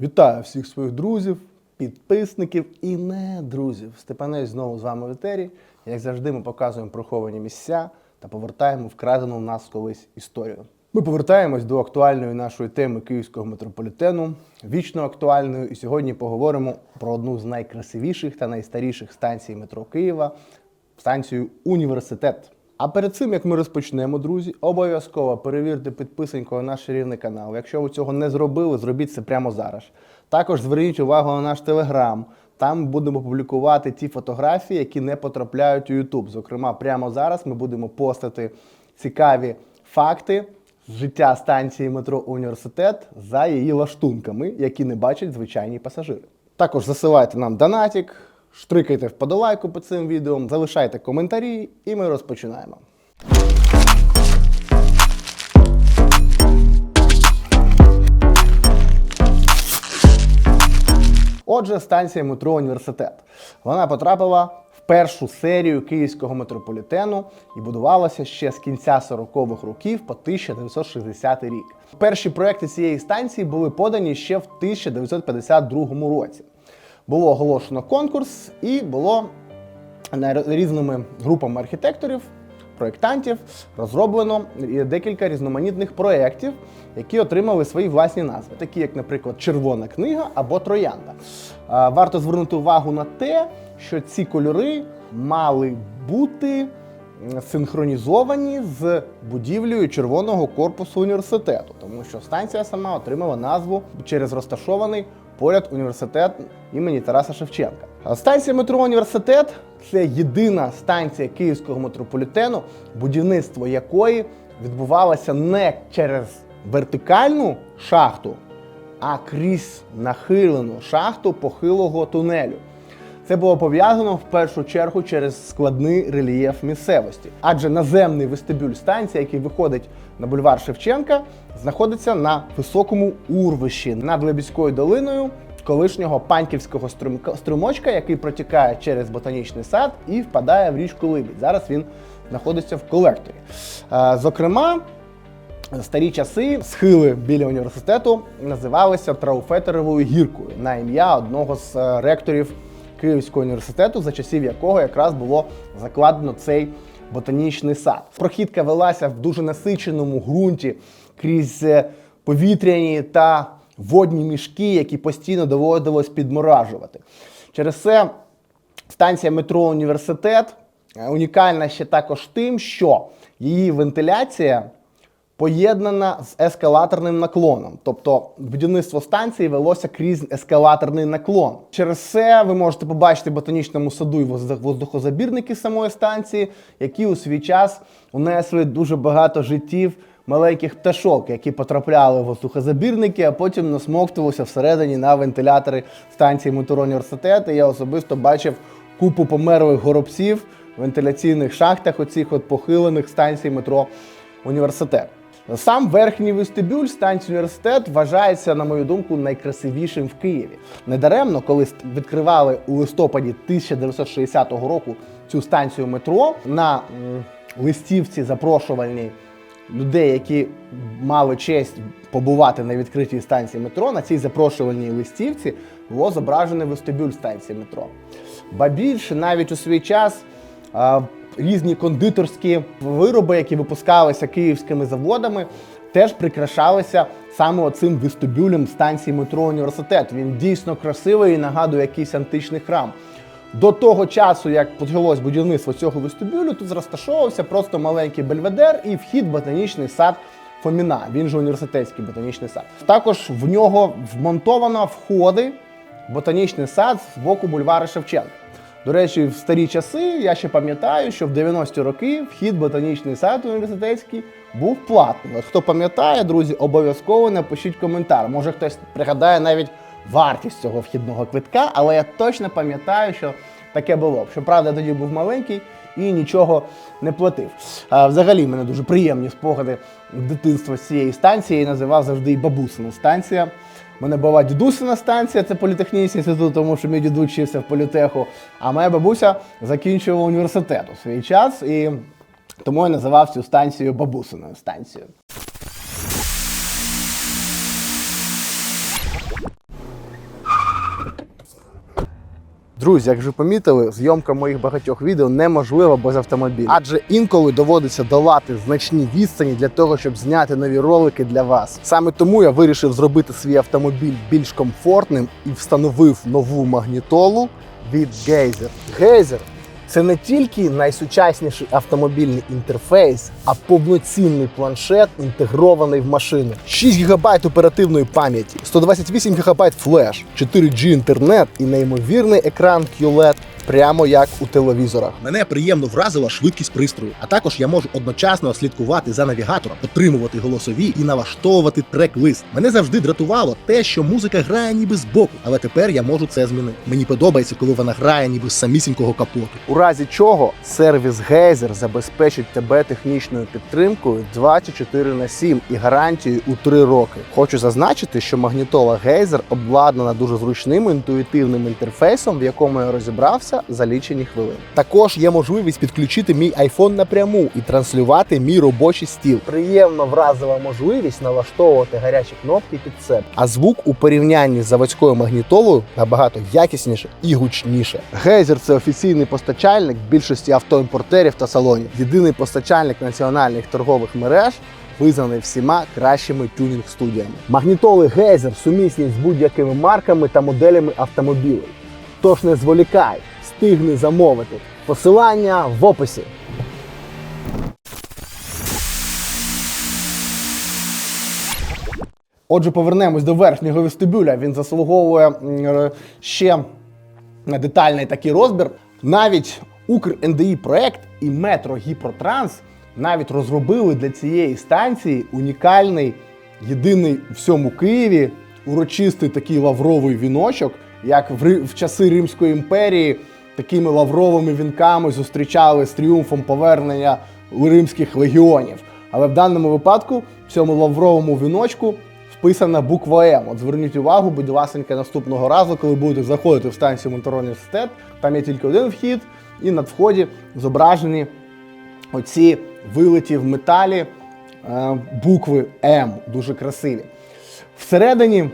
Вітаю всіх своїх друзів, підписників і не друзів. Степанець знову з вами в етері. Як завжди, ми показуємо приховані місця та повертаємо вкрадену в нас колись історію. Ми повертаємось до актуальної нашої теми київського метрополітену, вічно актуальної. І сьогодні поговоримо про одну з найкрасивіших та найстаріших станцій метро Києва станцію Університет. А перед цим, як ми розпочнемо, друзі, обов'язково перевірте підписанько на наш рівний канал. Якщо ви цього не зробили, зробіть це прямо зараз. Також зверніть увагу на наш телеграм. Там будемо публікувати ті фотографії, які не потрапляють у YouTube. Зокрема, прямо зараз ми будемо постати цікаві факти з життя станції метро Університет за її лаштунками, які не бачать звичайні пасажири. Також засилайте нам донатик, штрикайте вподобайку під цим відео, залишайте коментарі, і ми розпочинаємо. Отже, станція метро Університет. Вона потрапила в першу серію київського метрополітену і будувалася ще з кінця 40-х років по 1960 рік. Перші проекти цієї станції були подані ще в 1952 році. Було оголошено конкурс і було різними групами архітекторів, проєктантів розроблено декілька різноманітних проєктів, які отримали свої власні назви, такі як, наприклад, Червона книга або Троянда. Варто звернути увагу на те, що ці кольори мали бути синхронізовані з будівлею червоного корпусу університету, тому що станція сама отримала назву через розташований поряд університет імені Тараса Шевченка. Станція метро Університет це єдина станція київського метрополітену, будівництво якої відбувалося не через вертикальну шахту, а крізь нахилену шахту похилого тунелю. Це було пов'язано в першу чергу через складний рельєф місцевості, адже наземний вестибюль станції, який виходить на бульвар Шевченка, знаходиться на високому урвищі над Лебідською долиною колишнього панківського струмка- струмочка, який протікає через ботанічний сад і впадає в річку Либідь. Зараз він знаходиться в колекторі. Е, Зокрема, Старі часи схили біля університету називалися Трауфетеровою гіркою на ім'я одного з е, ректорів Київського університету, за часів якого якраз було закладено цей ботанічний сад. Прохідка велася в дуже насиченому ґрунті крізь е, повітряні та водні мішки, які постійно доводилось підморажувати. Через це Станція метро Університет е, унікальна ще також тим, що її вентиляція поєднана з ескалаторним наклоном. Тобто будівництво станції велося крізь ескалаторний наклон. Через це ви можете побачити ботанічному саду і воздух- воздухозабірники самої станції, які у свій час унесли дуже багато життів маленьких пташок, які потрапляли в воздухозабірники, а потім насмоктувалися всередині на вентилятори станції метро університету. Я особисто бачив купу померлих горобців в вентиляційних шахтах оцих от похилених станцій метро університет. Сам верхній вестибюль станції університет вважається, на мою думку, найкрасивішим в Києві. Недаремно, коли відкривали у листопаді 1960 року цю станцію метро на листівці запрошувальній людей, які мали честь побувати на відкритій станції метро, на цій запрошувальній листівці було зображений вестибюль станції метро. Ба більше навіть у свій час різні кондитерські вироби, які випускалися київськими заводами, теж прикрашалися саме оцим вестибюлем станції метро університет. Він дійсно красивий і нагадує якийсь античний храм. До того часу, як почалось будівництво цього вестибюлю, тут розташовувався просто маленький бельведер і вхід в ботанічний сад Фоміна. Він же університетський ботанічний сад. Також в нього вмонтовано входи в ботанічний сад з боку бульвара Шевченка. До речі, в старі часи я ще пам'ятаю, що в 90-ті роки вхід в ботанічний сад університетський був платний. От хто пам'ятає, друзі, обов'язково напишіть коментар. Може хтось пригадає навіть вартість цього вхідного квитка, але я точно пам'ятаю, що таке було. Щоправда, тоді був маленький і нічого не платив. А, взагалі, мене дуже приємні спогади дитинства з цієї станції. Я її називав завжди і бабусина станція. Мене була дідусина станція, це політехнічний інститут, тому що мій діду вчився в політеху. А моя бабуся закінчувала університет у свій час, і тому я називав цю станцію бабусиною станцією. Друзі, як вже помітили, зйомка моїх багатьох відео неможлива без автомобіля, адже інколи доводиться долати значні відстані для того, щоб зняти нові ролики для вас. Саме тому я вирішив зробити свій автомобіль більш комфортним і встановив нову магнітолу від Geyser. Geyser це не тільки найсучасніший автомобільний інтерфейс, а повноцінний планшет, інтегрований в машину. 6 ГБ оперативної пам'яті, 128 ГБ флеш, 4G інтернет і неймовірний екран QLED прямо як у телевізорах. Мене приємно вразила швидкість пристрою. А також я можу одночасно слідкувати за навігатором, отримувати голосові і налаштовувати трек-лист. Мене завжди дратувало те, що музика грає ніби збоку, але тепер я можу це змінити. Мені подобається, коли вона грає ніби з самісінького капоту. У разі чого сервіс Geyser забезпечить тебе технічною підтримкою 24 на 7 і гарантією у 3 роки. Хочу зазначити, що магнітола Geyser обладнана дуже зручним інтуїтивним інтерфейсом, в якому я розібрався за лічені хвилини. Також є можливість підключити мій iPhone напряму і транслювати мій робочий стіл. Приємно вразила можливість налаштовувати гарячі кнопки під себе. А звук у порівнянні з заводською магнітолою набагато якісніше і гучніше. Geyser – це офіційний постачальник більшості автоімпортерів та салонів. Єдиний постачальник національних торгових мереж. Визнаний всіма кращими тюнінг-студіями. Магнітоли Geyser сумісні з будь-якими марками та моделями автомобілів. Тож не зволікай, встигни замовити. Посилання в описі. Отже, повернемось до верхнього вестибюля. Він заслуговує е, ще на детальний такий розбір. Навіть Укр-НДІ проект і Метро Гіпротранс навіть розробили для цієї станції унікальний, єдиний в всьому Києві урочистий такий лавровий віночок, як в, в часи Римської імперії такими лавровими вінками зустрічали з тріумфом повернення римських легіонів. Але в даному випадку в цьому лавровому віночку вписана буква М. От зверніть увагу, будь ласенька, наступного разу, коли будете заходити в станцію Монтер університет, там є тільки один вхід, і на вході зображені оці вилиті в металі е, букви М, дуже красиві. Всередині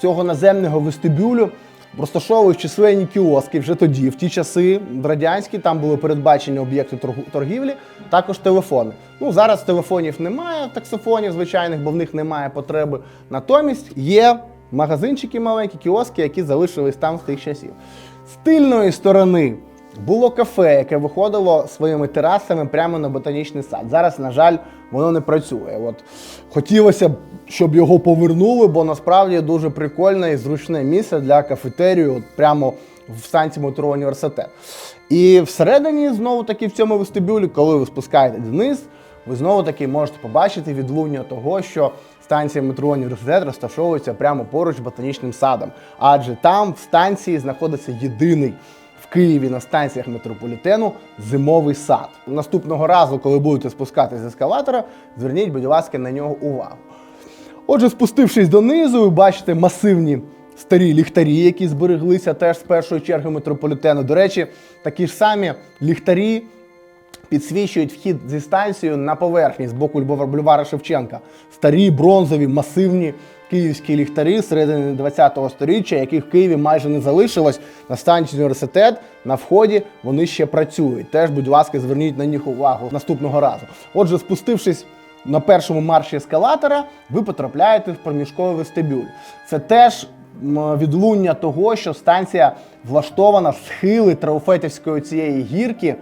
цього наземного вестибюлю розташовують численні кіоски вже тоді, в ті часи радянські, там були передбачені об'єкти торгівлі, також телефони. Ну зараз телефонів немає, таксофонів звичайних, бо в них немає потреби. Натомість є магазинчики маленькі, кіоски, які залишились там з тих часів. З тильної сторони було кафе, яке виходило своїми терасами прямо на ботанічний сад. Зараз, на жаль, воно не працює. От хотілося б, щоб його повернули, бо насправді дуже прикольне і зручне місце для кафетерію, от прямо в станції метро університет. І всередині, знову таки, в цьому вестибюлі, коли ви спускаєтесь вниз, ви знову таки можете побачити відлуння того, що станція метро університет розташовується прямо поруч з ботанічним садом. Адже там в станції знаходиться єдиний Києві на станціях метрополітену зимовий сад. Наступного разу, коли будете спускатися з ескалатора, зверніть, будь ласка, на нього увагу. Отже, спустившись донизу, ви бачите масивні старі ліхтарі, які збереглися теж з першої черги метрополітену. До речі, такі ж самі ліхтарі підсвічують вхід зі станцією на поверхні з боку Львова- бульвара Шевченка. Старі бронзові масивні київські ліхтарі середини 20-го сторіччя, яких в Києві майже не залишилось. На станції університет на вході вони ще працюють. Теж, будь ласка, зверніть на них увагу наступного разу. Отже, спустившись. На першому марші ескалатора ви потрапляєте в проміжковий вестибюль. Це теж відлуння того, що станція влаштована схили Трауфетівської цієї гірки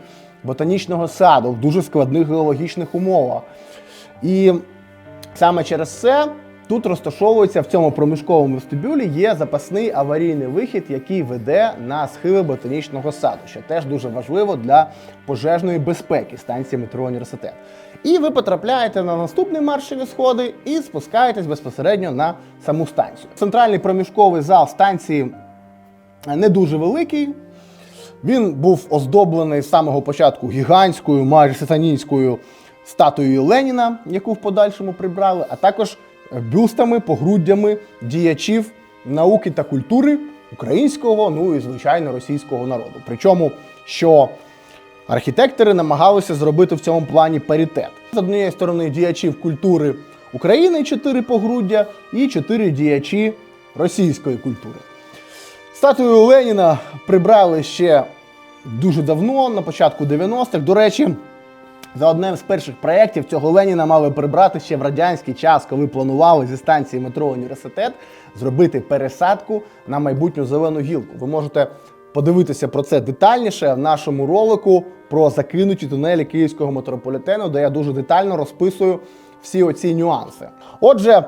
ботанічного саду в дуже складних геологічних умовах. І саме через це тут розташовується в цьому проміжковому вестибюлі є запасний аварійний вихід, який веде на схили ботанічного саду, що теж дуже важливо для пожежної безпеки станції метро університет. І ви потрапляєте на наступні маршові сходи і спускаєтесь безпосередньо на саму станцію. Центральний проміжковий зал станції не дуже великий. Він був оздоблений з самого початку гігантською, майже сатанінською статуєю Леніна, яку в подальшому прибрали, а також бюстами, погруддями діячів науки та культури українського, ну і звичайно російського народу. Причому, що архітектори намагалися зробити в цьому плані паритет. З однієї сторони діячів культури України чотири погруддя і чотири діячі російської культури. Статую Леніна прибрали ще дуже давно, на початку 90-х. До речі, за одним з перших проєктів цього Леніна мали прибрати ще в радянський час, коли планували зі станції метро університет зробити пересадку на майбутню зелену гілку. Ви можете подивитися про це детальніше в нашому ролику про закинуті тунелі київського метрополітену, де я дуже детально розписую всі оці нюанси. Отже,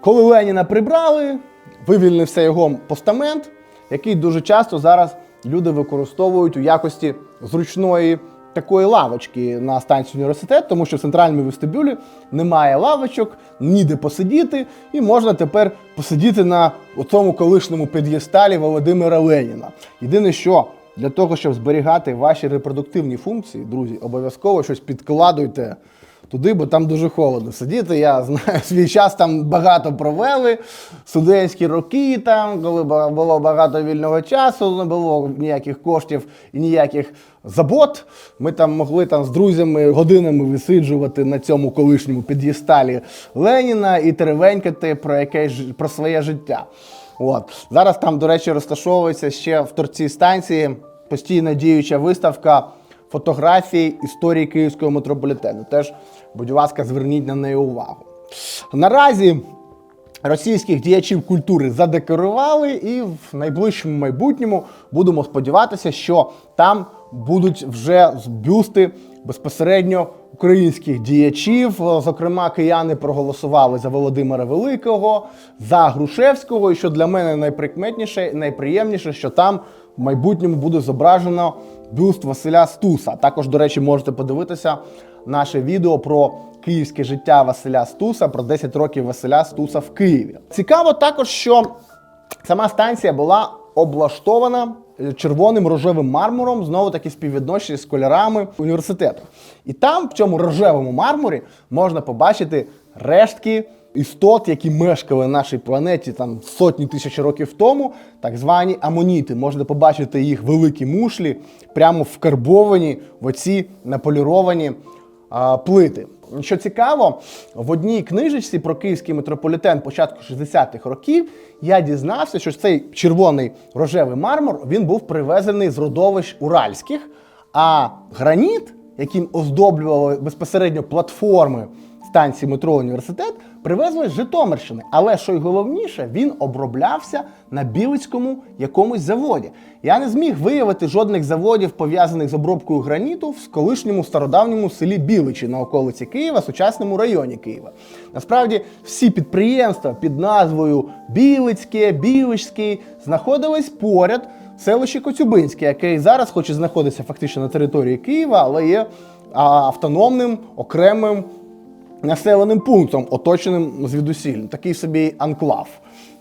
коли Леніна прибрали, вивільнився його постамент, який дуже часто зараз люди використовують у якості зручної такої лавочки на станції університет, тому що в центральному вестибюлі немає лавочок, ніде посидіти, і можна тепер посидіти на цьому колишньому під'єсталі Володимира Леніна. Єдине, що для того, щоб зберігати ваші репродуктивні функції, друзі, обов'язково щось підкладуйте туди, бо там дуже холодно сидіти. Я знаю, свій час там багато провели. Студентські роки, там, коли було багато вільного часу, не було ніяких коштів і ніяких забот. Ми там могли там з друзями годинами висиджувати на цьому колишньому під'їсталі Леніна і теревенькати про якесь про своє життя. От. Зараз там, до речі, розташовується ще в торці станції постійно діюча виставка фотографій історії київського метрополітену. Теж, будь ласка, зверніть на неї увагу. Наразі російських діячів культури задекорували, і в найближчому майбутньому будемо сподіватися, що там будуть вже бюсти безпосередньо українських діячів. Зокрема, кияни проголосували за Володимира Великого, за Грушевського. І що для мене найприкметніше, найприємніше, що там в майбутньому буде зображено бюст Василя Стуса. Також, до речі, можете подивитися наше відео про київське життя Василя Стуса, про 10 років Василя Стуса в Києві. Цікаво також, що сама станція була облаштована червоним рожевим мармуром, знову таки співвідношені з кольорами університету. І там, в цьому рожевому мармурі, можна побачити рештки істот, які мешкали на нашій планеті там сотні тисяч років тому, так звані амоніти. Можна побачити їх великі мушлі, прямо вкарбовані в оці наполіровані а, плити. Що цікаво, в одній книжечці про київський метрополітен початку 60-х років я дізнався, що цей червоний рожевий мармур він був привезений з родовищ уральських, а граніт, яким оздоблювали безпосередньо платформи станції метро університет, привезли з Житомирщини. Але що й головніше, він оброблявся на Білицькому якомусь заводі. Я не зміг виявити жодних заводів, пов'язаних з обробкою граніту в колишньому стародавньому селі Біличі на околиці Києва, сучасному районі Києва. Насправді, всі підприємства під назвою Білицьке, Біличський знаходились поряд селищі Коцюбинське, яке і зараз, хоч і знаходиться фактично на території Києва, але є автономним окремим населеним пунктом, оточеним звідусіль. Такий собі анклав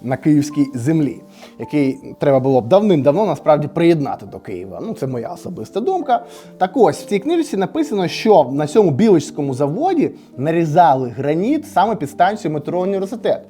на київській землі, який треба було б давним-давно насправді приєднати до Києва. Ну, це моя особиста думка. Так ось в цій книжці написано, що на цьому білочському заводі нарізали граніт саме під станцію метро університет.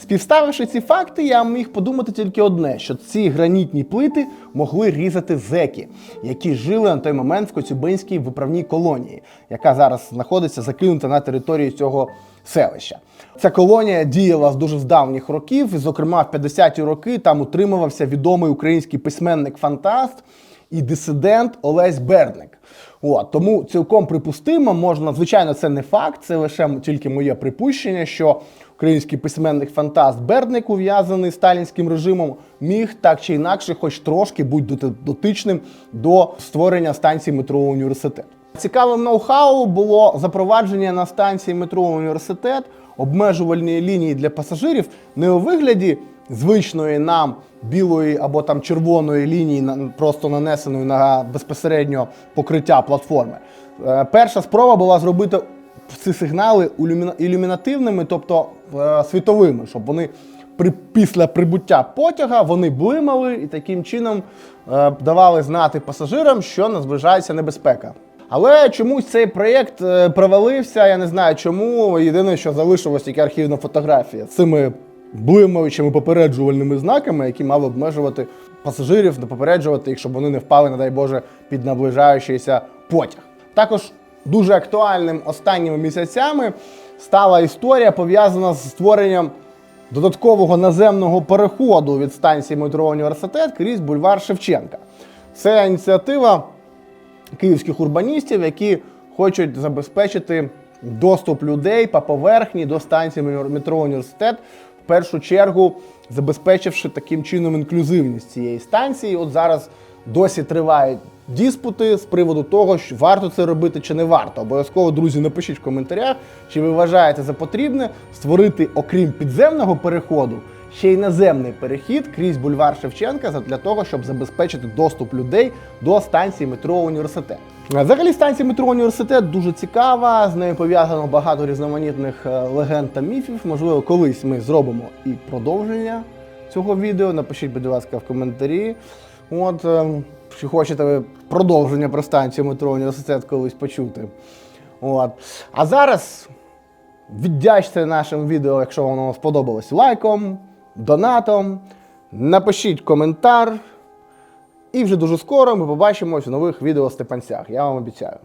Співставивши ці факти, я міг подумати тільки одне: що ці гранітні плити могли різати зеки, які жили на той момент в Коцюбинській виправній колонії, яка зараз знаходиться закинута на території цього селища. Ця колонія діяла з дуже з давніх років, і, зокрема, в 50-ті роки там утримувався відомий український письменник-фантаст і дисидент Олесь Бердник. От, тому цілком припустимо, можна, звичайно, це не факт, це лише тільки моє припущення, що український письменник фантаст Бердник, ув'язаний сталінським режимом, міг так чи інакше, хоч трошки бути дотичним до створення станції метро університет. Цікавим ноу-хау було запровадження на станції метро університет обмежувальної лінії для пасажирів не у вигляді звичної нам білої або там червоної лінії, просто нанесеної на безпосередньо покриття платформи. Е, Перша спроба була зробити ці сигнали ілюмінативними, тобто е, світовими, щоб вони при, після прибуття потяга вони блимали і таким чином е, давали знати пасажирам, що наближається небезпека. Але чомусь цей проєкт провалився. Я не знаю чому. Єдине, що залишилось тільки архівна фотографія цими блимаючими попереджувальними знаками, які мали обмежувати пасажирів, не попереджувати їх, щоб вони не впали, не дай Боже, під наближаючийся потяг. Також дуже актуальним останніми місяцями стала історія пов'язана з створенням додаткового наземного переходу від станції метро університет крізь бульвар Шевченка. Це ініціатива київських урбаністів, які хочуть забезпечити доступ людей по поверхні до станції метро університет, першу чергу забезпечивши таким чином інклюзивність цієї станції. От зараз досі тривають Діспути з приводу того, що варто це робити чи не варто. Обов'язково, друзі, напишіть в коментарях, чи ви вважаєте за потрібне створити, окрім підземного переходу, ще й наземний перехід крізь бульвар Шевченка для того, щоб забезпечити доступ людей до станції метро університет. Взагалі станція метро університет дуже цікава. З нею пов'язано багато різноманітних е, легенд та міфів. Можливо, колись ми зробимо і продовження цього відео. Напишіть, будь ласка, в коментарі. От, ем, чи хочете ви продовження про станцію метро університет колись почути. От. А зараз віддячте нашим відео, якщо воно сподобалось, лайком, донатом. Напишіть коментар. І вже дуже скоро ми побачимось в нових відео Степанцях. Я вам обіцяю.